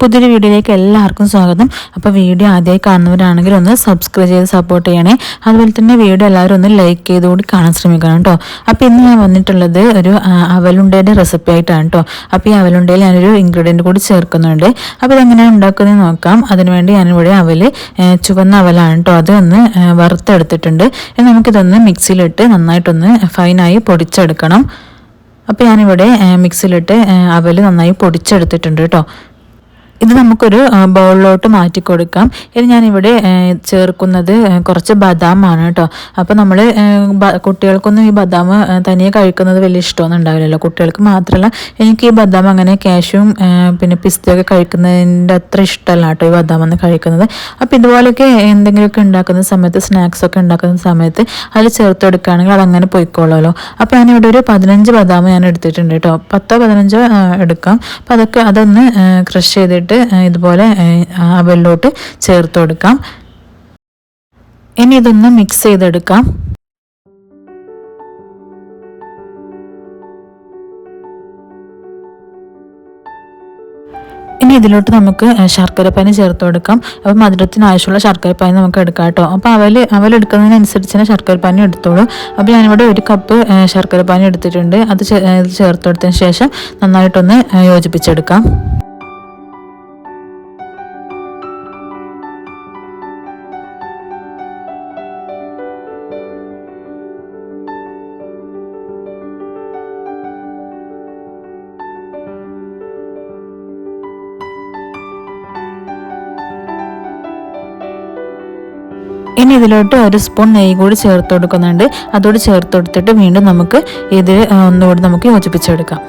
പുതിയൊരു വീഡിയോയിലേക്ക് എല്ലാവർക്കും സ്വാഗതം. അപ്പോൾ വീഡിയോ ആദ്യമായി കാണുന്നവരാണെങ്കിൽ ഒന്ന് സബ്സ്ക്രൈബ് ചെയ്ത് സപ്പോർട്ട് ചെയ്യണേ. അതുപോലെ തന്നെ വീഡിയോ എല്ലാവരും ഒന്ന് ലൈക്ക് ചെയ്തുകൂടി കാണാൻ ശ്രമിക്കണം കേട്ടോ അപ്പോൾ ഇന്ന് ഞാൻ വന്നിട്ടുള്ളത് ഒരു അവലുണ്ടയുടെ റെസിപ്പി ആയിട്ടാണ് കേട്ടോ അപ്പോൾ ഈ അവലുണ്ടയിൽ ഞാനൊരു ഇൻഗ്രീഡിയന്റ് കൂടി ചേർക്കുന്നുണ്ട്. അപ്പോൾ ഇതെങ്ങനെയാണ് ഉണ്ടാക്കുന്നത് നോക്കാം. അതിനുവേണ്ടി ഞാനിവിടെ അവൽ ചുവന്ന അവലാണ് കേട്ടോ അത് ഒന്ന് വറുത്തെടുത്തിട്ടുണ്ട്. നമുക്കിതൊന്ന് മിക്സിയിലിട്ട് നന്നായിട്ടൊന്ന് ഫൈനായി പൊടിച്ചെടുക്കണം. അപ്പോൾ ഞാനിവിടെ മിക്സിയിലിട്ട് അവൽ നന്നായി പൊടിച്ചെടുത്തിട്ടുണ്ട് കേട്ടോ ഇത് നമുക്കൊരു ബൗളിലോട്ട് മാറ്റി കൊടുക്കാം. ഇത് ഞാനിവിടെ ചേർക്കുന്നത് കുറച്ച് ബദാമാണ് കേട്ടോ അപ്പോൾ നമ്മൾ കുട്ടികൾക്കൊന്നും ഈ ബദാം തനിയെ കഴിക്കുന്നത് വലിയ ഇഷ്ടമൊന്നും ഉണ്ടാവില്ലല്ലോ. കുട്ടികൾക്ക് മാത്രമല്ല എനിക്ക് ഈ ബദാം അങ്ങനെ ക്യാഷും പിന്നെ പിസ്തയൊക്കെ കഴിക്കുന്നതിന്റെ അത്ര ഇഷ്ടമല്ല കേട്ടോ ഈ ബദാം എന്ന് കഴിക്കുന്നത്. അപ്പോൾ ഇതുപോലെയൊക്കെ എന്തെങ്കിലുമൊക്കെ ഉണ്ടാക്കുന്ന സമയത്ത് സ്നാക്സൊക്കെ ഉണ്ടാക്കുന്ന സമയത്ത് അതിൽ ചേർത്ത് കൊടുക്കുകയാണെങ്കിൽ അതങ്ങനെ പോയിക്കോളാമല്ലോ. അപ്പോൾ ഞാനിവിടെ ഒരു പതിനഞ്ച് ബദാം ഞാൻ എടുത്തിട്ടുണ്ട് കേട്ടോ പത്തോ പതിനഞ്ചോ എടുക്കാം. അപ്പോൾ അതൊക്കെ അതൊന്ന് ക്രഷ് ചെയ്തിട്ട് ഇതുപോലെ അവലിലോട്ട് ചേർത്ത് കൊടുക്കാം. ഇനി ഇതൊന്ന് മിക്സ് ചെയ്തെടുക്കാം. ഇനി ഇതിലോട്ട് നമുക്ക് ശർക്കരപ്പാനി ചേർത്ത് കൊടുക്കാം. അപ്പോൾ മധുരത്തിന് ആവശ്യമുള്ള ശർക്കരപ്പാനി നമുക്ക് എടുക്കാം കേട്ടോ. അപ്പോൾ അവൽ അവലെടുക്കുന്നതിനനുസരിച്ച് തന്നെ ശർക്കരപ്പാനി എടുത്തോളൂ. അപ്പോൾ ഞാനിവിടെ ഒരു കപ്പ് ശർക്കരപ്പാനി എടുത്തിട്ടുണ്ട്. അത് ചേർത്ത് കൊടുത്തതിന് ശേഷം നന്നായിട്ടൊന്ന് യോജിപ്പിച്ചെടുക്കാം. ഇനി ഇതിലോട്ട് ഒരു സ്പൂൺ നെയ്യ് കൂടി ചേർത്ത് കൊടുക്കുന്നുണ്ട്. അതോട് ചേർത്ത് കൊടുത്തിട്ട് വീണ്ടും നമുക്ക് ഇത് ഒന്നുകൂടി നമുക്ക് യോജിപ്പിച്ചെടുക്കാം.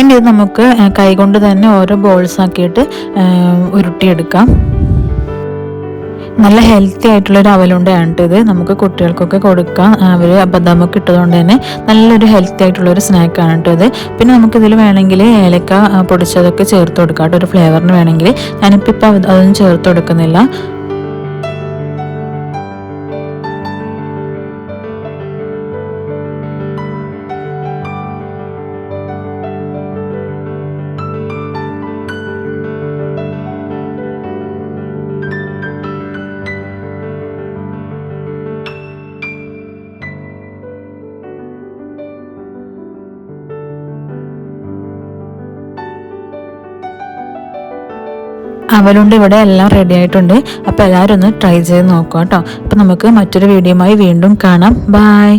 ഇനി ഇത് നമുക്ക് കൈകൊണ്ട് തന്നെ ഓരോ ബോൾസ് ആക്കിയിട്ട് ഉരുട്ടിയെടുക്കാം. നല്ല ഹെൽത്തി ആയിട്ടുള്ള ഒരു അവലുണ്ടയാണ് ഇത് നമുക്ക് കുട്ടികൾക്കൊക്കെ കൊടുക്കാം. അവർ ബദാമൊക്കെ ഇട്ടതുകൊണ്ട് തന്നെ നല്ലൊരു ഹെൽത്തി ആയിട്ടുള്ള ഒരു സ്നാക്കാണ് കേട്ടോ ഇത്. പിന്നെ നമുക്കിതിൽ വേണമെങ്കിൽ ഏലക്ക പൊടിച്ചതൊക്കെ ചേർത്ത് കൊടുക്കാം കേട്ടോ. ഒരു ഫ്ലേവറിന് വേണമെങ്കിൽ ഞാനിപ്പോൾ ഇപ്പം അതൊന്നും ചേർത്ത് കൊടുക്കുന്നില്ല. അവലുണ്ട് ഇവിടെ എല്ലാം റെഡി ആയിട്ടുണ്ട്. അപ്പോൾ എല്ലാവരും ഒന്ന് ട്രൈ ചെയ്ത് നോക്കുക കേട്ടോ. അപ്പോൾ നമുക്ക് മറ്റൊരു വീഡിയോയുമായി വീണ്ടും കാണാം. ബായ്